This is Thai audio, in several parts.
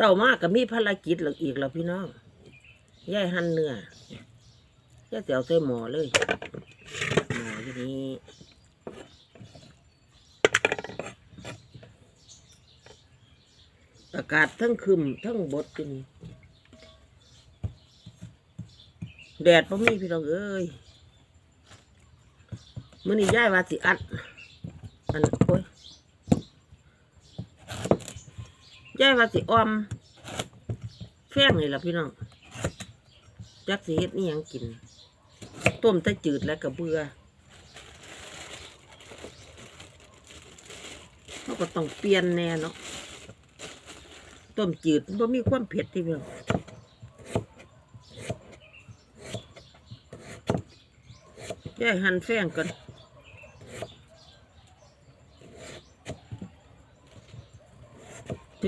เศร้ามากก็มีภารกิจหลักอีกแล้วพี่น้องย่ายหั่นเนื้อย่ายเสียวใส่หมอเลยหมอที่นี้อากาศทั้งคืมทั้งบดกันแดดพ่มีพี่น้องเอ้ยมื่อนี้ย่ายว่าสิอัดอันโอ้ย ย่ายว่าสิออม แฟงนี่ล่ะพี่น้องจักสิเฮ็ดนี่ยังกิน ต้มแต่จืดแล้วก็เบื่อเขาก็ต้องเปลี่ยนแน่เนาะต้มจืดมันบ่มีความเผ็ดที่พี่น้องย่ายหั่นแฟงก่อน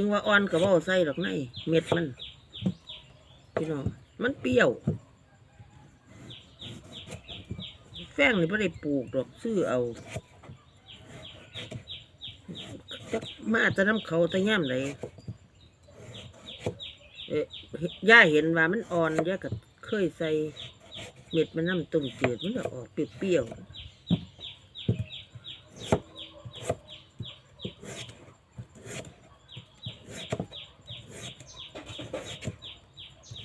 ถึงว่าอ่อนก็บ่เอาใส่ดอกในเม็ดมัน พี่น้อง มันเปรี้ยว แฟงนี่ไม่ได้ปลูกดอกซื้อเอาจักมาแตะน้ำเขาแตะย่ำเลยเอ๊ะย่าเห็นว่ามันอ่อนย่าก็เคยใส่เม็ดมันน้ำต้มจืดมันก็ออกเปรี้ยวๆ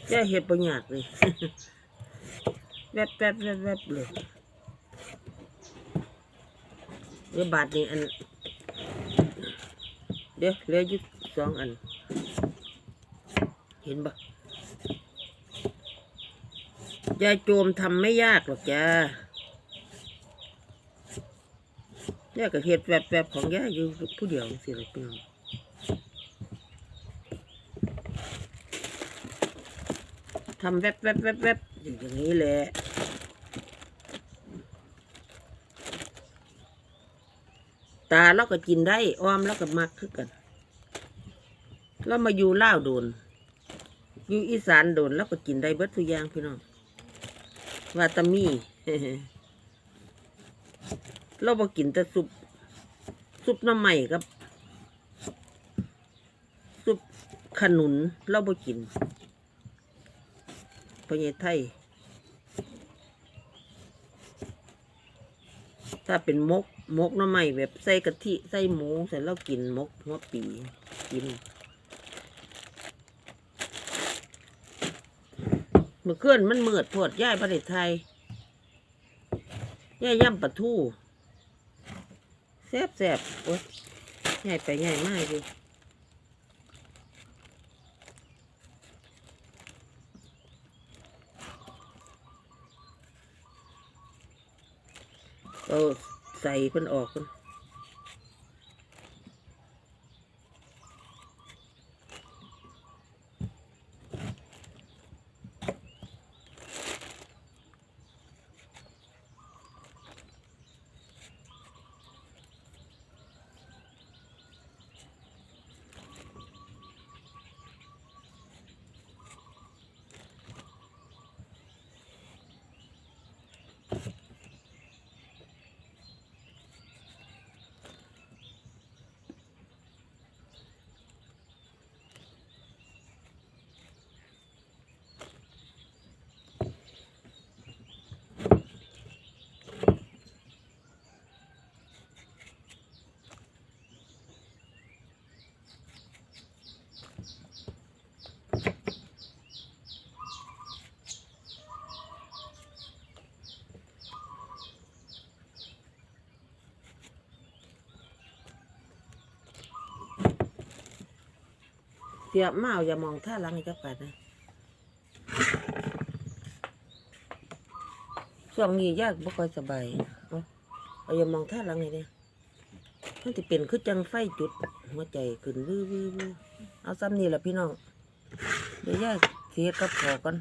แค่เห็ดปัญญากเลยแวบแวบแวบแวบเลยเดี๋ยวบาทนี้อัน เดี๋ยวเหลือยู่สองอัน เห็นปะยายโจมทำไม่ยากหรอกจ้าย่าก็เห็ดแวบแวบของย่าอยู่ผู้เดียวสิเลยพี่น้อง ทำแวบแวบแวบแวบอย่างนี้แหละตาเราก็กินได้อ้อมแล้วก็มักคือกันเรามาอยู่ล่าวโดน อยู่อีสานโดนแล้วก็กินได้เบิดทุกอย่างพี่น้องวาตามีเราบ่กินแต่ซุปซุปน้ำใหม่กับซุปขนุนเราบ่กิน พญไทยถ้าเป็นมกมกน้ำใหม่แบบใส่กะทิใส่หมูใส่แล้วกินมกหัวปีกินเมื่อคืนมันเมือดปวดย่ายประเทศไทยย่ายย่ำปลาทูแซ่บแซ่บโอ๊ยย่ายไปย่ายมากเลย เอาใส่เพิ่นออกเพิ่น สียบมาเอาอย่ามองท่าลังอีกจักบาทนะช่วงนี้ยากบ่ค่อยสบายเอาเอาอย่ามองท่าลังนี่ยมันจะเป็นคือจังไฟจุด หัวใจขึ้นวื้อวื้อวื้อเอาซ้ำนี่แหละพี่น้องเดี๋ยวยากเสียกับพอกัน